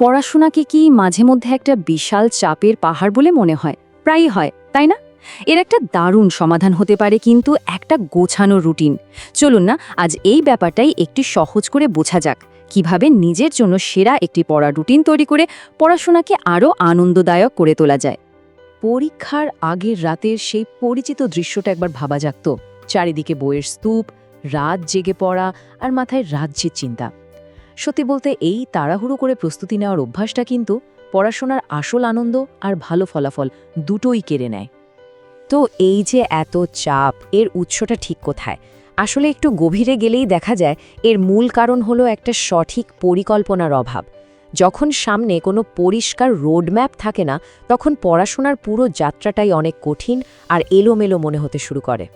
পড়াশোনাকে কি মাঝে মধ্যে একটা বিশাল চাপের পাহাড় বলে মনে হয়? প্রায়ই হয়, তাই না? এর একটা দারুণ সমাধান হতে পারে, কিন্তু একটা গোছানো রুটিন। চলুন না, আজ এই ব্যাপারটাই একটি সহজ করে বোঝা যাক। কীভাবে নিজের জন্য সেরা একটি পড়া রুটিন তৈরি করে পড়াশোনাকে আরও আনন্দদায়ক করে তোলা যায়। পরীক্ষার আগের রাতের সেই পরিচিত দৃশ্যটা একবার ভাবা যাক তো। চারিদিকে বইয়ের স্তূপ, রাত জেগে পড়া আর মাথায় রাজ্যের চিন্তা। সত্যি বলতে এই তাড়াহুড়ো করে প্রস্তুতি নেওয়ার অভ্যাসটা কিন্তু পড়াশোনার আসল আনন্দ আর ভালো ফলাফল দুটোই কেড়ে নেয়। তো এই যে এত চাপ, এর উৎসটা ঠিক কোথায়? আসলে একটু গভীরে গেলেই দেখা যায় এর মূল কারণ হলো একটা সঠিক পরিকল্পনার অভাব। যখন সামনে কোনো পরিষ্কার রোডম্যাপ থাকে না, তখন পড়াশোনার পুরো যাত্রাটাই অনেক কঠিন আর এলোমেলো মনে হতে শুরু করে।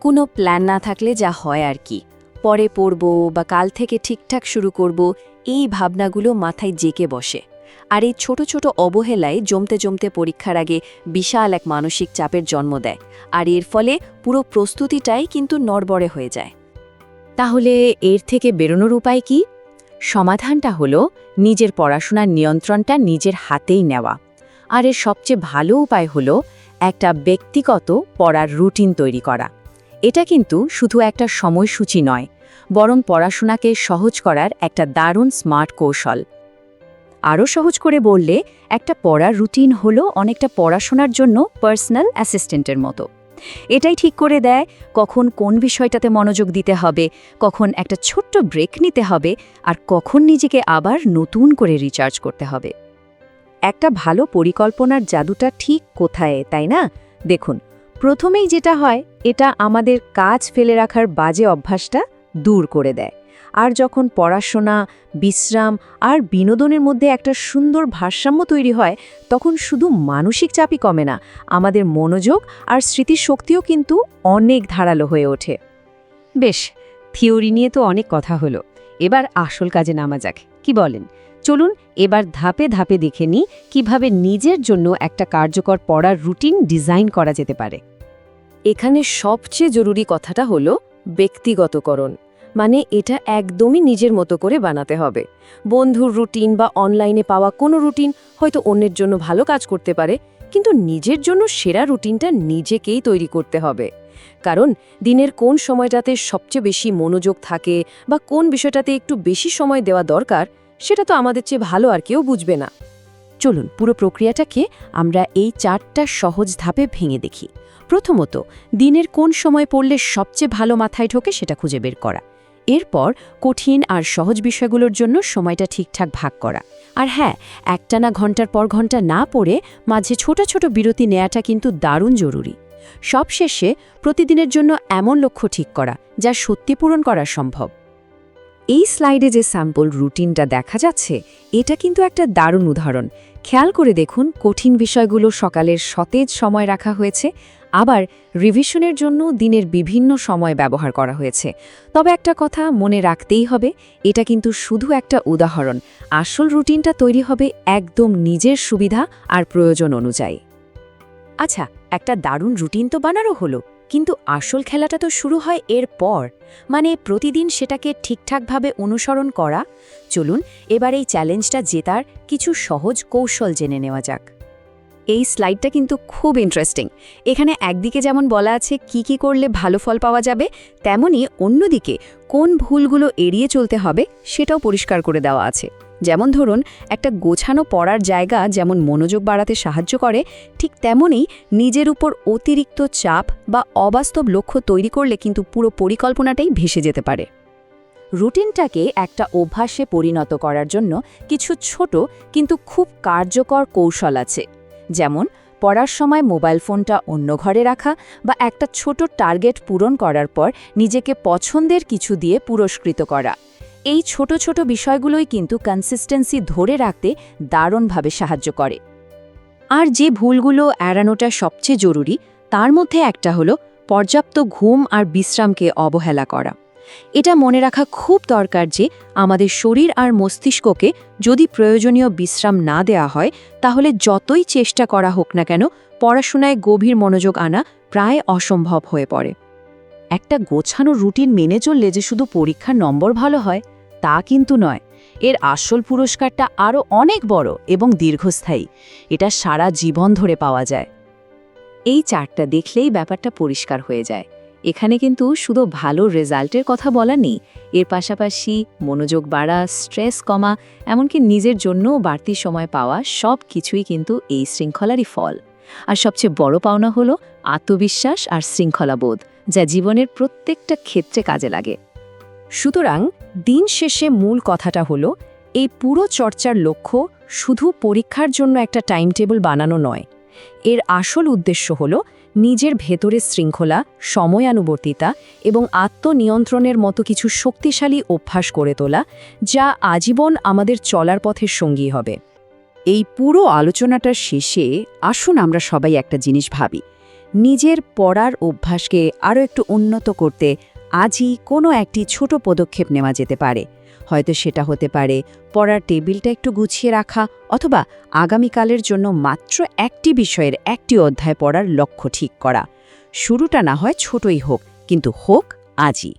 কোনো প্ল্যান না থাকলে যা হয় আর কি। পরে পড়ব বা কাল থেকে ঠিকঠাক শুরু করব, এই ভাবনাগুলো মাথায় জেকে বসে। আর এই ছোট ছোট অবহেলায় জমতে জমতে পরীক্ষার আগে বিশাল এক মানসিক চাপের জন্ম দেয়। আর এর ফলে পুরো প্রস্তুতিটাই কিন্তু নড়বড়ে হয়ে যায়। তাহলে এর থেকে বেরোনোর উপায় কি? সমাধানটা হলো নিজের পড়াশোনার নিয়ন্ত্রণটা নিজের হাতেই নেওয়া। আর এর সবচেয়ে ভালো উপায় হলো একটা ব্যক্তিগত পড়ার রুটিন তৈরি করা। এটা কিন্তু শুধু একটা সময়সূচি নয় বরং পড়াশোনাকে সহজ করার একটা দারুণ স্মার্ট কৌশল। আরও সহজ করে বললে, একটা পড়ার রুটিন হলো অনেকটা পড়াশোনার জন্য পার্সোনাল অ্যাসিস্ট্যান্টের মতো। এটাই ঠিক করে দেয় কখন কোন বিষয়টাতে মনোযোগ দিতে হবে, কখন একটা ছোট্ট ব্রেক নিতে হবে, আর কখন নিজেকে আবার নতুন করে রিচার্জ করতে হবে। একটা ভালো পরিকল্পনার জাদুটা ঠিক কোথায়, তাই না? দেখুন, প্রথমেই যেটা হয়, এটা আমাদের কাজ ফেলে রাখার বাজে অভ্যাসটা দূর করে দেয়। আর যখন পড়াশোনা, বিশ্রাম আর বিনোদনের মধ্যে একটা সুন্দর ভারসাম্য তৈরি হয়, তখন শুধু মানসিক চাপই কমে না, আমাদের মনোযোগ আর স্মৃতিশক্তিও কিন্তু অনেক ধারালো হয়ে ওঠে। বেশ, থিওরি নিয়ে তো অনেক কথা হলো। এবার আসল কাজে নামা যাক। কি বলেন? চলুন এবার ধাপে ধাপে দেখে নিই কীভাবে নিজের জন্য একটা কার্যকর পড়ার রুটিন ডিজাইন করা যেতে পারে। এখানে সবচেয়ে জরুরি কথাটা হলো ব্যক্তিগতকরণ। মানে এটা একদমই নিজের মতো করে বানাতে হবে। বন্ধুর রুটিন বা অনলাইনে পাওয়া কোনো রুটিন হয়তো অন্যের জন্য ভালো কাজ করতে পারে, কিন্তু নিজের জন্য সেরা রুটিনটা নিজেকেই তৈরি করতে হবে। কারণ দিনের কোন সময়টাতে সবচেয়ে বেশি মনোযোগ থাকে বা কোন বিষয়টাতে একটু বেশি সময় দেওয়া দরকার, সেটা তো আমাদের চেয়ে ভালো আর কেউ বুঝবে না। চলুন পুরো প্রক্রিয়াটাকে আমরা এই চারটা সহজ ধাপে ভেঙে দেখি। প্রথমত, দিনের কোন সময় পড়লে সবচেয়ে ভালো মাথায় ঢোকে সেটা খুঁজে বের করা। এরপর কঠিন আর সহজ বিষয়গুলোর জন্য সময়টা ঠিকঠাক ভাগ করা। আর হ্যাঁ একটানা ঘণ্টার পর ঘণ্টা না পড়ে মাঝে ছোট ছোট বিরতি নেয়াটা কিন্তু দারুণ জরুরি। সবশেষে প্রতিদিনের জন্য এমন লক্ষ্য ঠিক করা, যা সত্যি পূরণ করা সম্ভব। এই স্লাইডে যে স্যাম্পল রুটিনটা দেখা যাচ্ছে, এটা কিন্তু একটা দারুণ উদাহরণ। খেয়াল করে দেখুন, কঠিন বিষয়গুলো সকালের সতেজ সময় রাখা হয়েছে আবার রিভিশনের জন্য দিনের বিভিন্ন সময় ব্যবহার করা হয়েছে। তবে একটা কথা মনে রাখতেই হবে, এটা কিন্তু শুধু একটা উদাহরণ। আসল রুটিনটা তৈরি হবে একদম নিজের সুবিধা আর প্রয়োজন অনুযায়ী। আচ্ছা একটা দারুণ রুটিন তো বানানো হলো, কিন্তু আসল খেলাটা তো শুরু হয় এর পর। মানে প্রতিদিন সেটাকে ঠিকঠাকভাবে অনুসরণ করা? চলুন, এবার এই চ্যালেঞ্জটা জেতার কিছু সহজ কৌশল জেনে নেওয়া যাক। এই স্লাইডটা কিন্তু খুব ইন্টারেস্টিং এখানে একদিকে যেমন বলা আছে কি কি করলে ভালো ফল পাওয়া যাবে তেমনি অন্যদিকে কোন ভুলগুলো এড়িয়ে চলতে হবে সেটাও পরিষ্কার করে দেওয়া আছে। যেমন ধরুন, একটা গোছানো পড়ার জায়গা যেমন মনোযোগ বাড়াতে সাহায্য করে, ঠিক তেমনই নিজের উপর অতিরিক্ত চাপ বা অবাস্তব লক্ষ্য তৈরি করলে কিন্তু পুরো পরিকল্পনাটাই ভেসে যেতে পারে। রুটিনটাকে একটা অভ্যাসে পরিণত করার জন্য কিছু ছোট কিন্তু খুব কার্যকর কৌশল আছে। যেমন, পড়ার সময় মোবাইল ফোনটা অন্য ঘরে রাখা বা একটা ছোট টার্গেট পূরণ করার পর নিজেকে পছন্দের কিছু দিয়ে পুরস্কৃত করা। এই ছোট ছোট বিষয়গুলোই কিন্তু কনসিস্টেন্সি ধরে রাখতে দারুণভাবে সাহায্য করে। আর যে ভুলগুলো এড়ানোটা সবচেয়ে জরুরি, তার মধ্যে একটা হলো পর্যাপ্ত ঘুম আর বিশ্রামকে অবহেলা করা। এটা মনে রাখা খুব দরকার যে আমাদের শরীর আর মস্তিষ্ককে যদি প্রয়োজনীয় বিশ্রাম না দেয়া হয়, তাহলে যতই চেষ্টা করা হোক না কেন, পড়াশোনায় গভীর মনোযোগ আনা প্রায় অসম্ভব হয়ে পড়ে। একটা গোছানো রুটিন মেনে চললে যে শুধু পরীক্ষার নম্বর ভালো হয়, তা কিন্তু নয়। এর আসল পুরস্কারটা আরও অনেক বড় এবং দীর্ঘস্থায়ী। এটা সারা জীবন ধরে পাওয়া যায়। এই চারটা দেখলেই ব্যাপারটা পরিষ্কার হয়ে যায়। এখানে কিন্তু শুধু ভালো রেজাল্টের কথা বলা নেই। এর পাশাপাশি মনোযোগ বাড়া, স্ট্রেস কমা, এমনকি নিজের জন্যও বাড়তি সময় পাওয়া সব কিছুই কিন্তু এই শৃঙ্খলারই ফল। আর সবচেয়ে বড় পাওনা হলো আত্মবিশ্বাস আর শৃঙ্খলাবোধ, যা জীবনের প্রত্যেকটা ক্ষেত্রে কাজে লাগে। সুতরাং দিন শেষে মূল কথাটা হলো, এই পুরো চর্চার লক্ষ্য শুধু পরীক্ষার জন্য একটা টাইম টেবিল বানানো নয়। এর আসল উদ্দেশ্য হল নিজের ভেতরের শৃঙ্খলা, সময়ানুবর্তিতা এবং আত্মনিয়ন্ত্রণের মতো কিছু শক্তিশালী অভ্যাস করে তোলা, যা আজীবন আমাদের চলার পথের সঙ্গী হবে। এই পুরো আলোচনাটার শেষে আসুন আমরা সবাই একটা জিনিস ভাবি। নিজের পড়ার অভ্যাসকে আরও একটু উন্নত করতে আজই কোনো একটি ছোট পদক্ষেপ নেওয়া যেতে পারে। হয়তো সেটা হতে পারে। পড়ার টেবিলটা একটু গুছিয়ে রাখা অথবা আগামীকালের জন্য মাত্র একটি বিষয়ের একটি অধ্যায় পড়ার লক্ষ্য ঠিক করা। শুরুটা না হয় ছোটই হোক, কিন্তু হোক আজই।